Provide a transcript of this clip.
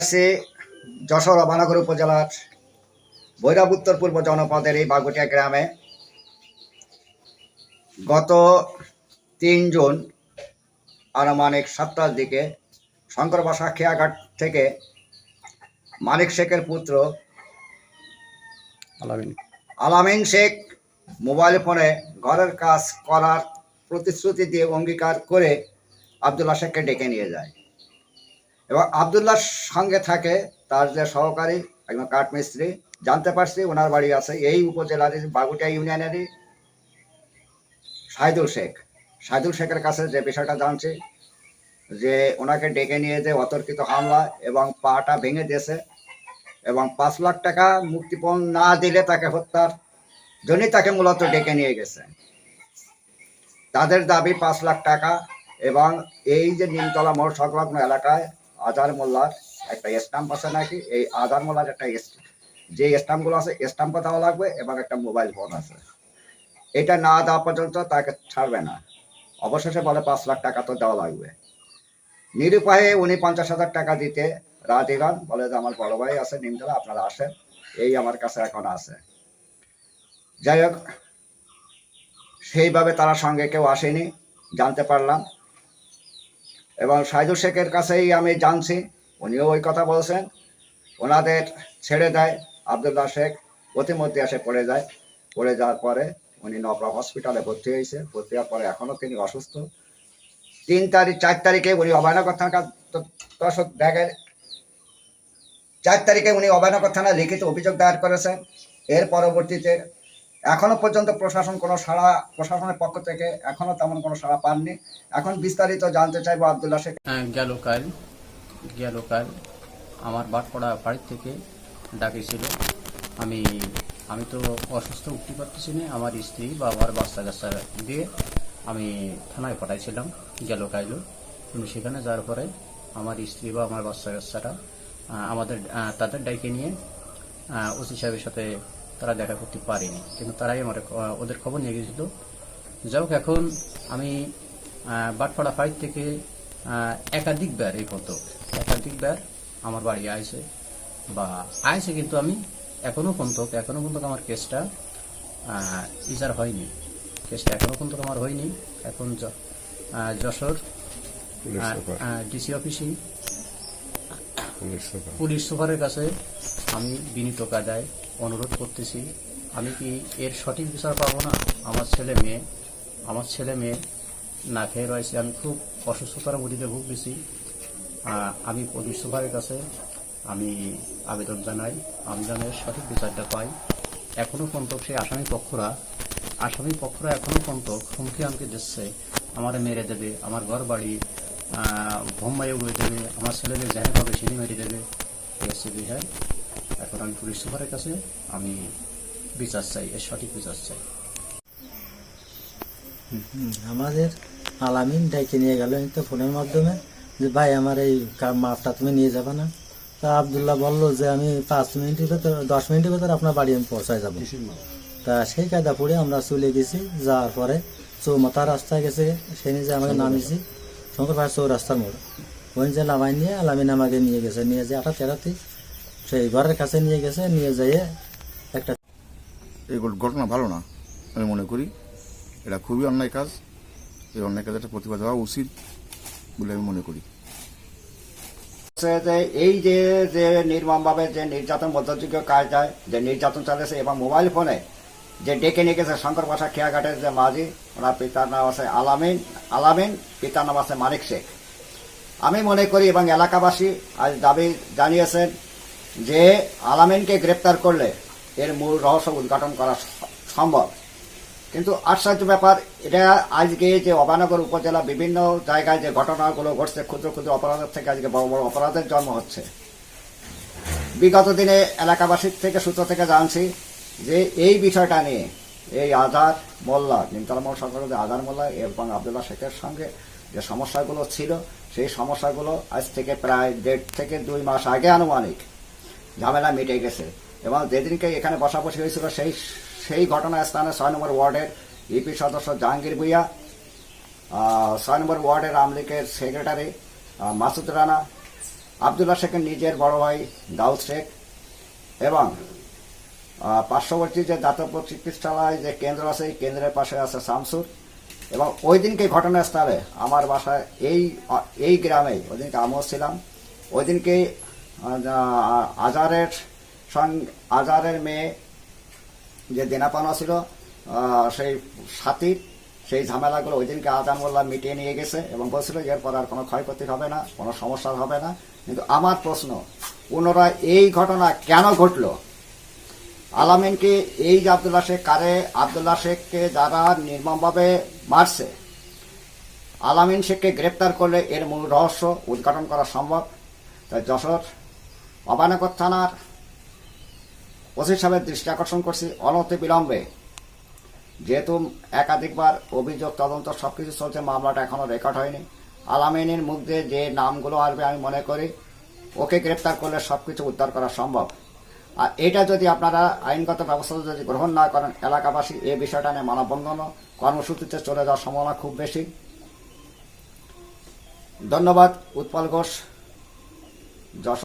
সে যশোর অবানগর উপজেলার ভৈরব উত্তর পূর্ব জনপদের এই বাগুটিয়া গ্রামে গত তিন জুন আনুমানিক সাতটার দিকে শঙ্কর বাসা খেয়াঘাট থেকে মানিক শেখের পুত্র আলামিন। আলামিন শেখ মোবাইল ফোনে ঘরের কাজ করার প্রতিশ্রুতি দিয়ে অঙ্গীকার করে আবদুল্লাহ শেখকে ডেকে নিয়ে যায়। এবং আবদুল্লাহর সঙ্গে থাকে, তার যে সহকারী, একজন কাঠমিস্ত্রি জানতে পারছি ওনার বাড়ি আছে এই উপজেলার বাগুটিয়া ইউনিয়নেরই সাইদুল শেখ। সাইদুল শেখের কাছে যে বিষয়টা জানছি, যে ওনাকে ডেকে নিয়ে যে অতর্কিত হামলা এবং পাটা ভেঙে দিয়েছে এবং পাঁচ লাখ টাকা মুক্তিপণ না দিলে তাকে হত্যার জন্যই তাকে মূলত ডেকে নিয়ে গেছে। তাদের দাবি পাঁচ লাখ টাকা এবং এই যে নিমতলা মোড় সংলগ্ন এলাকায় আধার মোল্লার একটা স্টাম্প আছে নাকি? এই আধার মোল্লার একটা যে স্টাম্পগুলো আছে স্টাম্পও দেওয়া লাগবে এবং একটা মোবাইল ফোন আছে। এটা না দেওয়া পর্যন্ত তাকে ছাড়বে না। অবশেষে বলে পাঁচ লাখ টাকা তো দেওয়া লাগবে। নিরুপায়ে উনি পঞ্চাশ হাজার টাকা দিতে রাজি হন। বলে যে আমার বড় ভাই আছে, নিমতলা, আপনারা আসেন। এই আমার কাছে এখন আছে। যাই হোক, সেইভাবে তারা সঙ্গে কেউ আসেনি, জানতে পারলাম। এবং সাইদুল শেখের কাছেই আমি জানছি, উনিও ওই কথা বলছেন। ওনাদের ছেড়ে দেয় আবদুল্লাহ শেখ, প্রতিমধ্যে এসে পড়ে যায়। পড়ে যাওয়ার পরে উনি নবরা হসপিটালে ভর্তি হয়েছে। ভর্তি হওয়ার পরে এখনও তিনি অসুস্থ। তিন তারিখ, চার তারিখে উনি অভয়নগর থানা দর্শক দেখেন। চার তারিখে উনি অভয়নগর থানায় লিখিত অভিযোগ দায়ের করেছেন। এর পরবর্তীতে এখনও পর্যন্ত প্রশাসন কোনো সাড়া প্রশাসনের পক্ষ থেকে এখনও তেমন কোনো সাড়া পাননি। এখন বিস্তারিত জানতে চাইব আবদুল্লাহ শেখ। হ্যাঁ, গেল কাল গেল কাল। আমার বাটপড়া বাড়ির থেকে ডাকেছিল আমি আমি তো অসুস্থ উঠতে পারতেছি না। আমার স্ত্রী বা আমার বাচ্চা কাচ্চা দিয়ে আমি থানায় পাঠাইছিলাম গেল কাইলো কিন্তু সেখানে যাওয়ার পরে আমার স্ত্রী বা আমার বাচ্চা কাচ্চারা আমাদের তাদের ডাইকে নিয়ে ওসি সাহেবের সাথে তারা দেখা করতে পারেনি। কিন্তু তারাই আমার ওদের খবর নিয়ে গেছিল যাই হোক এখন আমি বাটপাড়া ফাইট থেকে একাধিকবার এই কত একাধিকবার আমার বাড়ি আইছে বা আইছে কিন্তু আমি এখনও পর্যন্ত এখনও পর্যন্ত আমার কেসটা ইজার হয়নি। কেসটা এখনও পর্যন্ত আমার হয়নি। এখন যশোর ডিসি অফিসে পুলিশ সুপারের কাছে আমি বিনীত কায়দায় অনুরোধ করতেছি, আমি কি এর সঠিক বিচার পাবো না? আমার ছেলে মেয়ে, আমার ছেলে মেয়ে না খেয়ে রয়েছে, আমি খুব অসুস্থতার মধ্যে ভুগতেছি। আমি পুলিশ সুপারের কাছে আমি আবেদন জানাই, আমি যেন সঠিক বিচারটা পাই। এখনও পর্যন্ত সেই আসামি পক্ষরা আসামি পক্ষরা এখনও পর্যন্ত হুমকি আমাকে দিচ্ছে। আমার মেরে দেবে, আমার ঘর বাড়ি বোম্বাই উড়ে দেবে আমার ছেলেদের জাহের হবে সিঁড়ি মেরে দেবে এই হচ্ছে বিষয় এখন আমি পুলিশ সুপারের কাছে আমি বিচার চাই এর সঠিক বিচার চাই। আমাদের আলামিন ডাইকে নিয়ে গেল তো ফোনের মাধ্যমে যে ভাই আমার এই মাপটা তুমি নিয়ে যাবে না? তা আবদুল্লাহ বলল যে আমি পাঁচ মিনিটের ভেতর দশ মিনিটের ভেতর আপনার বাড়ি আমি পৌঁছায় যাব। তা সেই কায়দা পড়ে আমরা চলে গেছি যাওয়ার পরে চৌমাথা রাস্তায় গেছে সে নিজে আমাকে নামিয়েছি। শঙ্কর ভাই চৌ রাস্তার মোড়। ওই যে নামাই নিয়ে আলামিন আমাকে নিয়ে গেছে নিয়ে যে আটা তেরাতে সেই ঘরের কাছে নিয়ে গেছে নিয়ে যেয়ে একটা এই ঘটনা ভালো না আমি মনে করি। এটা খুবই অন্যায় কাজ। এই অন্যায় কাজে একটা প্রতিবাদ হওয়া উচিত বলে আমি মনে করি। যে এই যে যে নির্মমভাবে যে নির্যাতন মধ্যযুগীয় কায়দায় যে নির্যাতন চালিয়েছে এবং মোবাইল ফোনে যে ডেকে নিয়ে গেছে শঙ্কর বাসা খেয়াঘাটের যে মাঝি, ওনার পিতার নাম আছে আলামিন আলামিন, পিতার নাম আছে মানিক শেখ। আমি মনে করি এবং এলাকাবাসী আজ দাবি জানিয়েছেন যে আলামিনকে গ্রেপ্তার করলে এর মূল রহস্য উদ্ঘাটন করা সম্ভব। কিন্তু আশ্চর্য ব্যাপার, এটা আজকে যে অবানগর উপজেলা বিভিন্ন জায়গায় যে ঘটনাগুলো ঘটছে, ক্ষুদ্র ক্ষুদ্র অপরাধের থেকে আজকে বড় বড় অপরাধের জন্ম হচ্ছে। বিগত দিনে এলাকাবাসীর থেকে সূত্র থেকে জানছি যে এই বিষয়টা নিয়ে, এই আধার মোল্লা, নিমতলা মোড় সরকারের যে আধার মোল্লা এবং আবদুল্লাহ শেখের সঙ্গে যে সমস্যাগুলো ছিল, সেই সমস্যাগুলো আজ থেকে প্রায় দেড় থেকে দুই মাস আগে আনুমানিক ঝামেলা মিটে গেছে। এবং যেদিনকে এখানে বসাবসি হয়েছিল, সেই সেই ঘটনা স্থানে ছয় নম্বর ওয়ার্ডের ইপি সদস্য জাহাঙ্গীর ভুইয়া ছয় নম্বর ওয়ার্ডের আওয়ামী লীগের সেক্রেটারি মাসুদ রানা, আবদুল্লাহ শেখের নিজের বড় ভাই দাউদ শেখ এবং পার্শ্ববর্তী যে দাতব্য চিকিৎসালয় যে কেন্দ্র আছে, এই কেন্দ্রের পাশে আছে শামসুর। এবং ওই দিনকে ঘটনাস্থলে আমার বাসায় এই এই গ্রামে ওই দিনকে আমিও ছিলাম। ওই দিনকে আজারের সঙ্গে আজারের মেয়ে যে দেনাপানা ছিল সেই সাথীর, সেই ঝামেলাগুলো ওই দিনকে আজান মোল্লা মিটিয়ে নিয়ে গেছে এবং বলছিল এরপর আর কোনো ক্ষয়ক্ষতি হবে না, কোনো সমস্যা হবে না। কিন্তু আমার প্রশ্ন, পুনরায় এই ঘটনা কেন ঘটলো? আলামিনকে এই যে আবদুল্লাহ শেখ, কারে আবদুল্লাহ শেখকে যারা নির্মমভাবে মারছে, আলামিন শেখকে গ্রেপ্তার করলে এর মূল রহস্য উদ্ঘাটন করা সম্ভব। তাই যশোর অবানগর থানার ওসি সাহেবের দৃষ্টি আকর্ষণ করছি অনতি বিলম্বে। যেহেতু একাধিকবার অভিযোগ, তদন্ত সব কিছু চলছে, মামলাটা এখনও রেকর্ড হয়নি। আলামিনের মধ্যে যে নামগুলো আসবে আমি মনে করি, ওকে গ্রেপ্তার করলে সব কিছু উদ্ধার করা সম্ভব। আর এটা যদি আপনারা আইনগত ব্যবস্থা যদি গ্রহণ না করেন, এলাকাবাসী এ বিষয়টা নিয়ে মানববন্ধন কর্মসূচিতে চলে যাওয়ার সম্ভাবনা খুব বেশি। ধন্যবাদ, উৎপল ঘোষ। যশোর